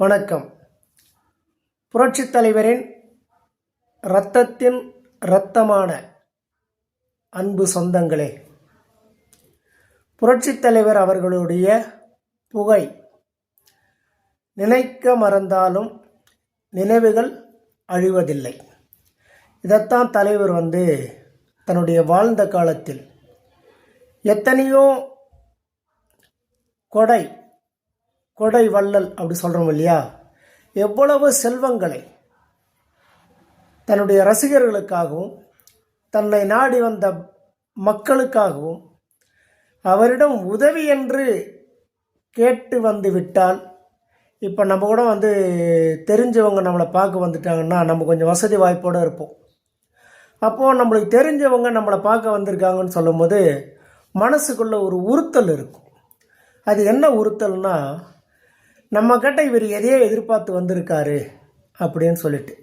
வணக்கம். புரட்சித் தலைவரின் இரத்தத்தின் இரத்தமான அன்பு சொந்தங்களே புரட்சித் தலைவர் அவர்களுடைய புகை நினைக்க மறந்தாலும் நினைவுகள் அழிவதில்லை. இதைத்தான் தலைவர் வந்து தன்னுடைய வாழ்ந்த காலத்தில் எத்தனையோ கொடை கொடை வள்ளல் அப்படி சொல்கிறோம் இல்லையா? எவ்வளவு செல்வங்களை தன்னுடைய ரசிகர்களுக்காகவும் தன்னை நாடி வந்த மக்களுக்காகவும் அவரிடம் உதவி என்று கேட்டு வந்து விட்டால் இப்போ நம்ம கூட வந்து தெரிஞ்சவங்க நம்மளை பார்க்க வந்துட்டாங்கன்னா நம்ம கொஞ்சம் வசதி வாய்ப்போடு இருப்போம். அப்போது நம்மளுக்கு தெரிஞ்சவங்க நம்மளை பார்க்க வந்திருக்காங்கன்னு சொல்லும்போது மனசுக்குள்ள ஒரு உறுத்தல் இருக்கும். அது என்ன உறுத்தல்னால் நம்ம கிட்ட இவர் எதையோ எதிர்பார்த்து வந்திருக்காரு அப்படின்னு சொல்லிட்டு.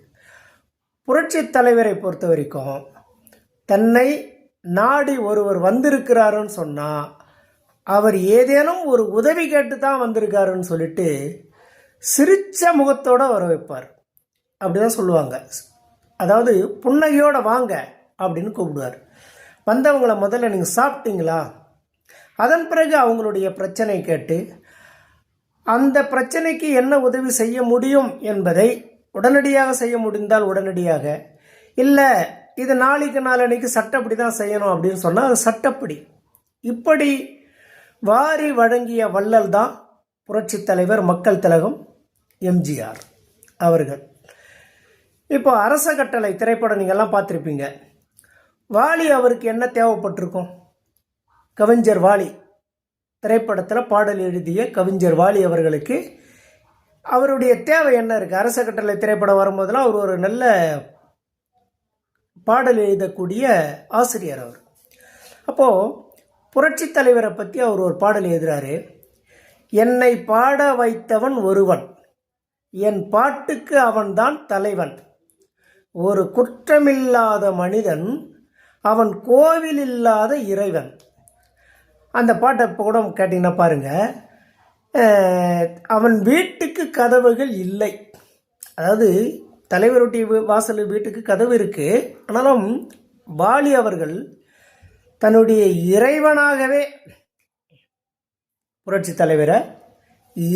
புரட்சி தலைவரை பொறுத்த வரைக்கும் தன்னை நாடி ஒருவர் வந்திருக்கிறாருன்னு சொன்னால் அவர் ஏதேனும் ஒரு உதவி கேட்டு தான் வந்திருக்காருன்னு சொல்லிட்டு சிரித்த முகத்தோடு வர வைப்பார். அப்படிதான் சொல்லுவாங்க. அதாவது புன்னகையோடு வாங்க அப்படின்னு கூப்பிடுவார். வந்தவங்கள முதல்ல நீங்கள் சாப்பிட்டீங்களா? அதன் பிறகு அவங்களுடைய பிரச்சனை கேட்டு அந்த பிரச்சனைக்கு என்ன உதவி செய்ய முடியும் என்பதை உடனடியாக செய்ய முடிந்தால் உடனடியாக. இல்லை இது நாளைக்கு நாளன்னைக்கு சட்டப்படி தான் செய்யணும் அப்படின்னு சொன்னால் அது சட்டப்படி. இப்படி வாரி வழங்கிய வள்ளல் தான் புரட்சி தலைவர் மக்கள் திலகம் எம்ஜிஆர் அவர்கள். இப்போ அரச கட்டளை திரைப்படம் நீங்கள்லாம் பார்த்துருப்பீங்க. வாலி அவருக்கு என்ன தேவைப்பட்டிருக்கும்? கவிஞர் வாலி. திரைப்படத்தில் பாடல் எழுதிய கவிஞர் வாலி அவர்களுக்கு அவருடைய தேவை என்ன இருக்குது அரச கட்டளை திரைப்படம் வரும்போதெல்லாம் அவர் ஒரு நல்ல பாடல் எழுதக்கூடிய ஆசிரியர் அவர். அப்போது புரட்சி தலைவரை பற்றி அவர் ஒரு பாடல் எழுதுகிறாரு என்னை பாட வைத்தவன் ஒருவன் என் பாட்டுக்கு அவன்தான் தலைவன். ஒரு குற்றமில்லாத மனிதன் அவன் கோவில் இல்லாத இறைவன். அந்த பாட்டை இப்போ கூட கேட்டிங்கன்னா பாருங்கள் அவன் வீட்டுக்கு கதவுகள் இல்லை. அதாவது தலைவருடைய வாசல் வீட்டுக்கு கதவு இருக்குது ஆனாலும் வாலி அவர்கள் தன்னுடைய இறைவனாகவே புரட்சி தலைவரை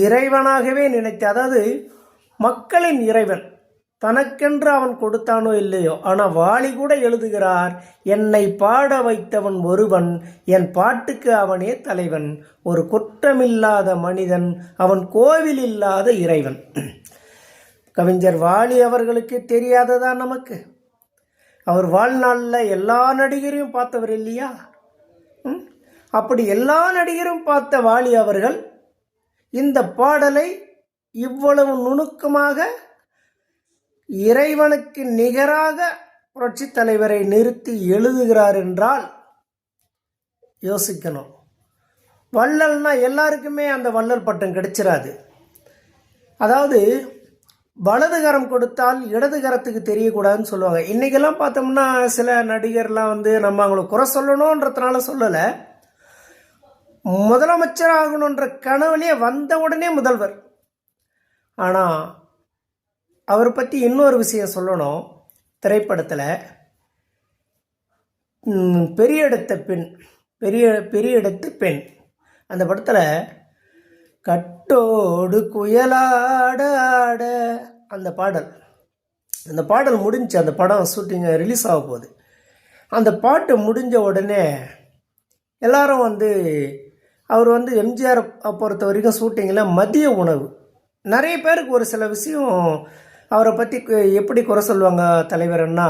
இறைவனாகவே நினைத்து அதாவது மக்களின் இறைவன் தனக்கென்று அவன் கொடுத்தானோ இல்லையோ? ஆனால் வாலி கூட எழுதுகிறார் என்னை பாட வைத்தவன் ஒருவன் என் பாட்டுக்கு அவனே தலைவன். ஒரு குற்றமில்லாத மனிதன் அவன் கோவில் இல்லாத இறைவன். கவிஞர் வாலி அவர்களுக்கு தெரியாததா நமக்கு? அவர் வாழ்நாளில் எல்லா நடிகரையும் பார்த்தவர் இல்லையா? அப்படி எல்லா நடிகரும் பார்த்த வாலி அவர்கள் இந்த பாடலை இவ்வளவு நுணுக்கமாக இறைவனுக்கு நிகராக புரட்சி தலைவரை நிறுத்தி எழுதுகிறார் என்றால் யோசிக்கணும். வள்ளல்னா எல்லாருக்குமே அந்த வள்ளல் பட்டம் கிடைச்சிடாது அதாவது வலதுகரம் கொடுத்தால் இடதுகரத்துக்கு தெரியக்கூடாதுன்னு சொல்லுவாங்க. இன்றைக்கெல்லாம் பார்த்தோம்னா சில நடிகர்லாம் வந்து நம்ம அவங்கள குறை சொல்லணுன்றதுனால சொல்லலை. முதலமைச்சர் ஆகணுன்ற கனவுலேயே வந்த உடனே முதல்வர். ஆனால் அவரை பற்றி இன்னொரு விஷயம் சொல்லணும். திரைப்படத்தில் பெரிய இடத்த பெண் பெரிய பெரிய இடத்து பெண். அந்த படத்தில் கட்டோடு குயலாட ஆட அந்த பாடல். அந்த பாடல் முடிஞ்சு அந்த படம் ஷூட்டிங் ரிலீஸ் ஆக போகுது. அந்த பாட்டு முடிஞ்ச உடனே எல்லாரும் வந்து அவர் வந்து எம்ஜிஆர் பொறுத்த வரைக்கும் ஷூட்டிங்கில் மதிய உணவு. நிறைய பேருக்கு ஒரு சில விஷயம் அவரை பற்றி எப்படி குறை சொல்லுவாங்க தலைவர்னா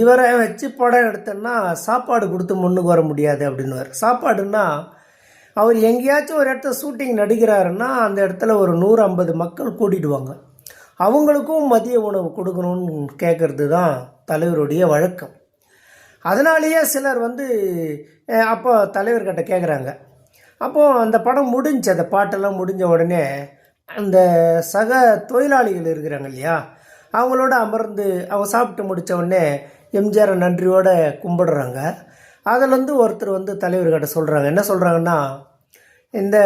இவரை வச்சு படம் எடுத்தோன்னா சாப்பாடு கொடுத்து முன்னுக்கு வர முடியாது அப்படின்னுவார். சாப்பாடுன்னா அவர் எங்கேயாச்சும் ஒரு இடத்துல ஷூட்டிங் நடிக்கிறாருன்னா அந்த இடத்துல ஒரு நூறு ஐம்பது மக்கள் கூட்டிடுவாங்க. அவங்களுக்கும் மதிய உணவு கொடுக்கணும்னு கேட்குறது தான் தலைவருடைய வழக்கம். அதனாலேயே சிலர் வந்து அப்போ தலைவர்கிட்ட கேட்குறாங்க அப்போது அந்த படம் முடிஞ்சு அந்த பாட்டெல்லாம் முடிஞ்ச உடனே அந்த சக தொழிலாளிகள் இருக்கிறாங்க இல்லையா அவங்களோட அமர்ந்து அவங்க சாப்பிட்டு முடித்த உடனே எம்ஜிஆரை நன்றியோடு கும்பிடுறாங்க. அதிலேருந்து ஒருத்தர் வந்து தலைவர்கிட்ட சொல்கிறாங்க என்ன சொல்கிறாங்கன்னா இந்த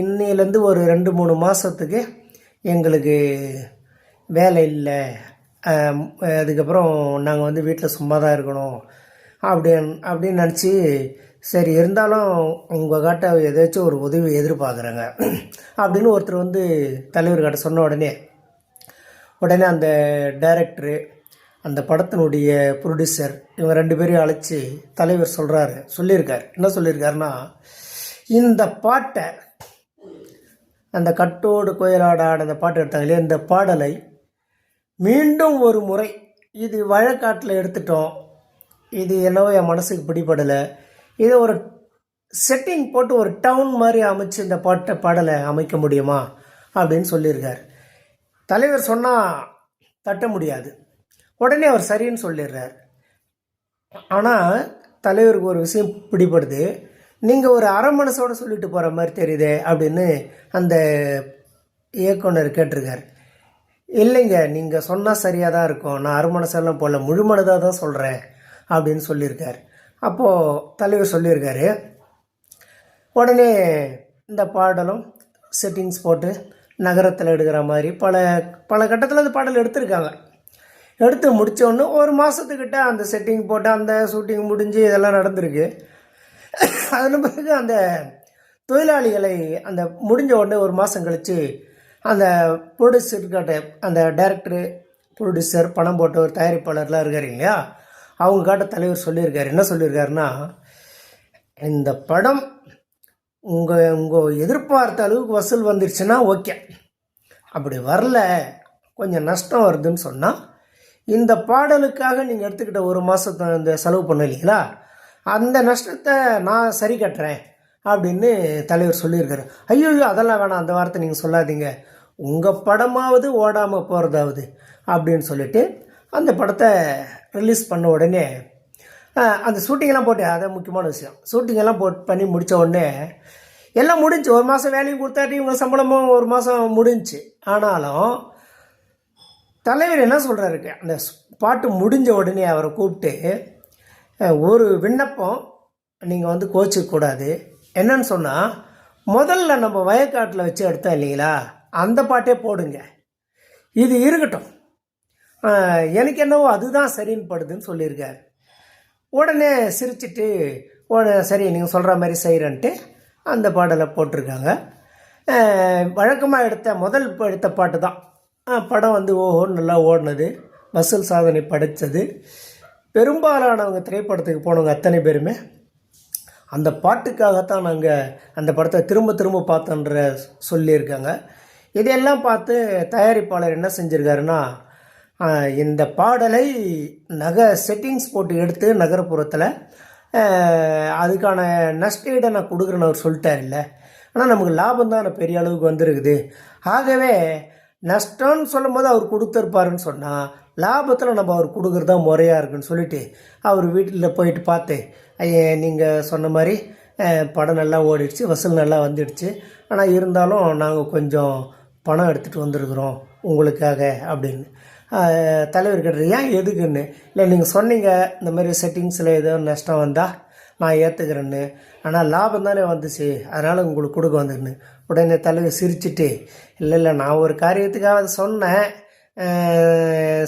இன்னிலேருந்து ஒரு ரெண்டு மூணு மாதத்துக்கு எங்களுக்கு வேலை இல்லை. அதுக்கப்புறம் நாங்கள் வந்து வீட்டில் சும்மா தான் இருக்கணும். அப்படின்னு அப்படின்னு நினச்சி சரி இருந்தாலும் உங்கள் கிட்ட ஏதாச்சும் ஒரு உதவி எதிர்பார்க்குறாங்க. அப்படின்னு ஒருத்தர் வந்து தலைவர்கிட்ட சொன்ன உடனே உடனே அந்த டைரக்டரு அந்த படத்தினுடைய ப்ரொடியூசர் இவங்க ரெண்டு பேரையும் அழைச்சி தலைவர் சொல்கிறாரு சொல்லியிருக்கார். என்ன சொல்லியிருக்காருன்னா இந்த பாட்டை அந்த கட்டோடு கோயிலாட ஆட அந்த பாட்டு எடுத்தாங்களே இந்த பாடலை மீண்டும் ஒரு முறை இது வழக்காட்டில் எடுத்துட்டோம். இது என்னவோ என் மனசுக்கு பிடிபடலை. இதை ஒரு செட்டிங் போட்டு ஒரு டவுன் மாதிரி அமைச்சு இந்த பாட்டை பாடலை அமைக்க முடியுமா? அப்படின்னு சொல்லியிருக்கார். தலைவர் சொன்னால் தட்ட முடியாது. உடனே அவர் சரின்னு சொல்லிடுறார். ஆனால் தலைவருக்கு ஒரு விஷயம் பிடிபடுது. நீங்கள் ஒரு அரை மனசோட சொல்லிட்டு போகிற மாதிரி தெரியுதே அப்படின்னு அந்த இயக்குனர் கேட்டிருக்கார். இல்லைங்க நீங்கள் சொன்னால் சரியாக தான் இருக்கும். நான் அரை மனசெல்லாம் போடல. முழு மனதாக தான் சொல்கிறேன் அப்படின்னு சொல்லியிருக்கார். அப்போது தலைவர் சொல்லியிருக்காரு உடனே இந்த பாடலும் செட்டிங்ஸ் போட்டு நகரத்தில் எடுக்கிற மாதிரி பல பல கட்டத்தில் அந்த பாடல் எடுத்திருக்காங்க. எடுத்து முடிச்ச ஒரு மாதத்துக்கிட்ட அந்த செட்டிங் போட்டு அந்த ஷூட்டிங் முடிஞ்சு இதெல்லாம் நடந்திருக்கு. அதன் பிறகு அந்த தொழிலாளிகளை அந்த முடிஞ்ச உடனே ஒரு மாதம் கழித்து அந்த ப்ரொடியூசர்கிட்ட அந்த டைரக்டரு ப்ரொடியூசர் பணம் போட்டவர் தயாரிப்பாளர்லாம் இருக்கார் இல்லையா? அவங்க காட்ட தலைவர் சொல்லியிருக்காரு. என்ன சொல்லியிருக்காருன்னா இந்த படம் உங்கள் உங்கள் எதிர்பார்த்த அளவுக்கு வசூல் வந்துருச்சுன்னா ஓகே. அப்படி வரல கொஞ்சம் நஷ்டம் வருதுன்னு சொன்னால் இந்த பாடலுக்காக நீங்கள் எடுத்துக்கிட்ட ஒரு மாதத்தை இந்த செலவு பண்ண இல்லைங்களா? அந்த நஷ்டத்தை நான் சரி கட்டுறேன் அப்படின்னு தலைவர் சொல்லியிருக்காரு. ஐயோ அதெல்லாம் வேணாம் அந்த வார்த்தை நீங்கள் சொல்லாதீங்க. உங்கள் படமாவது ஓடாமல் போகிறதாவது அப்படின்னு சொல்லிட்டு அந்த படத்தை ரிலீஸ் பண்ண உடனே அந்த ஷூட்டிங்கெல்லாம் போட்டு அதான் முக்கியமான விஷயம். ஷூட்டிங்கெல்லாம் போட் பண்ணி முடித்த உடனே எல்லாம் முடிஞ்சு ஒரு மாதம் வேலையும் கொடுத்தாட்டி இவங்க சம்பளமும் ஒரு மாதம் முடிஞ்சு. ஆனாலும் தலைவர் என்ன சொல்கிறாருக்கு அந்த பாட்டு முடிஞ்ச உடனே அவரை கூப்பிட்டு ஒரு விண்ணப்பம் நீங்கள் வந்து கோச்சிக்கக்கூடாது என்னன்னு சொன்னால் முதல்ல நம்ம வயக்காட்டில் வச்சு எடுத்தோம் இல்லைங்களா? அந்த பாட்டே போடுங்க. இது இருக்கட்டும். எனக்கு என்னவோ அதுதான் சரின்னு படுதுன்னு சொல்லியிருக்காரு. உடனே சிரிச்சிட்டு உடனே சரி நீங்கள் சொல்கிற மாதிரி செய்கிறேன்ட்டு அந்த பாடலை போட்டிருக்காங்க. வழக்கமாக எடுத்த முதல் எடுத்த பாட்டு தான். படம் வந்து ஓஹோ நல்லா ஓடினது. வசூல் சாதனை படைத்தது பெரும்பாலானவங்க திரைப்படத்துக்கு போனவங்க அத்தனை பேருமே அந்த பாட்டுக்காகத்தான் நாங்கள் அந்த படத்தை திரும்ப திரும்ப பார்த்தோன்ற சொல்லியிருக்காங்க. இதையெல்லாம் பார்த்து தயாரிப்பாளர் என்ன செஞ்சுருக்காருன்னா இந்த பாடலை நக செட்டிங்ஸ் போட்டு எடுத்து நகரப்புறத்தில் அதுக்கான நஷ்டஈடை நான் கொடுக்குறேன்னு அவர் சொல்லிட்டார் இல்லை ஆனால் நமக்கு லாபம் தான் பெரிய அளவுக்கு வந்திருக்குது. ஆகவே நஷ்டம்னு சொல்லும்போது அவர் கொடுத்துருப்பாருன்னு சொன்னால் லாபத்தில் நம்ம அவர் கொடுக்குறது தான் முறையாக இருக்குன்னு சொல்லிட்டு அவர் வீட்டில் போயிட்டு பார்த்து ஐயே நீங்கள் சொன்ன மாதிரி படம் நல்லா ஓடிடுச்சு வசூல் நல்லா வந்துடுச்சு. ஆனால் இருந்தாலும் நாங்கள் கொஞ்சம் பணம் எடுத்துகிட்டு வந்திருக்கிறோம் உங்களுக்காக அப்படின்னு. தலைவர் ஏன் எதுக்குன்னு? இல்லை நீங்கள் சொன்னீங்க இந்த மாதிரி செட்டிங்ஸில் ஏதோ நஷ்டம் வந்தால் நான் ஏற்றுக்கிறேன்னு ஆனால் லாபம் தானே வந்துச்சு. அதனால் உங்களுக்கு கொடுக்க வந்துன்னு. உடனே தலைவர் சிரிச்சிட்டு இல்லை இல்லை நான் ஒரு காரியத்துக்காக சொன்னேன்.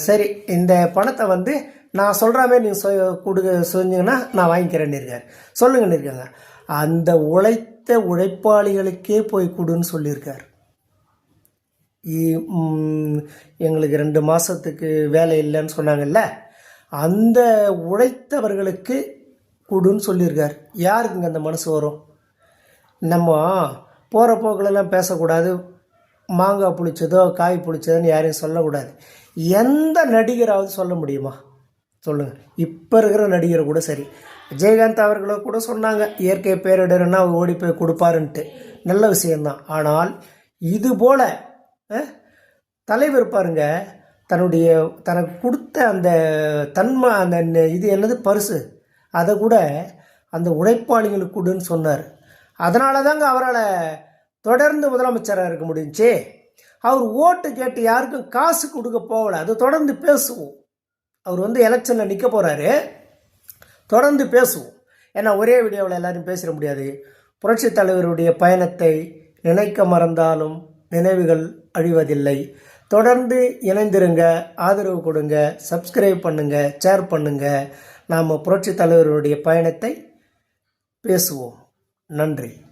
சரி இந்த பணத்தை வந்து நான் சொல்கிற மாதிரி நீங்கள் சொ கொடுக்க செஞ்சீங்கன்னா நான் வாங்கிக்கிறேன்னு இருக்கார். சொல்லுங்கன்னு இருக்காங்க. அந்த உழைத்த உழைப்பாளிகளுக்கே போய் கொடுன்னு சொல்லியிருக்கார். எங்களுக்கு ரெண்டு மாதத்துக்கு வேலை இல்லைன்னு சொன்னாங்கல்ல அந்த உழைத்தவர்களுக்கு கொடுன்னு சொல்லியிருக்கார். யாருக்குங்க அந்த மனசு வரும்? நம்ம போகிற போக்கிலெல்லாம் பேசக்கூடாது. மாங்காய் புளிச்சதோ காய் புளிச்சதோன்னு யாரையும் சொல்லக்கூடாது. எந்த நடிகராவது சொல்ல முடியுமா? சொல்லுங்கள் இப்போ இருக்கிற நடிகர் கூட சரி. விஜயகாந்த் அவர்களோ கூட சொன்னாங்க இயற்கை பேரிடர்னா அவர் ஓடி போய் கொடுப்பாருன்ட்டு. நல்ல விஷயந்தான் ஆனால் இது போல தலைவர் பாருங்க தன்னுடைய தனக்கு கொடுத்த அந்த தன்மை அந்த ந- இது என்னது பரிசு. அதை கூட அந்த உழைப்பாளிகளுக்கு கொடுன்னு சொன்னார். அதனால தாங்க அவரால் தொடர்ந்து முதலமைச்சராக இருக்க முடிஞ்சு அவர் ஓட்டு கேட்டு யாருக்கும் காசு கொடுக்க போகல. அது தொடர்ந்து பேசுவோம். அவர் வந்து எலெக்ஷனில் நிற்க போகிறாரு தொடர்ந்து பேசுவோம். ஏன்னா ஒரே வீடியோவில் எல்லோரும் பேசிட முடியாது. புரட்சித் தலைவருடைய பயணத்தை நினைக்க மறந்தாலும் நினைவுகள் அழிவதில்லை. தொடர்ந்து இணைந்திருங்க ஆதரவு கொடுங்க சப்ஸ்கிரைப் பண்ணுங்க ஷேர் பண்ணுங்க. நாம் புரட்சித் தலைவருடைய பயணத்தை பேசுவோம். நன்றி.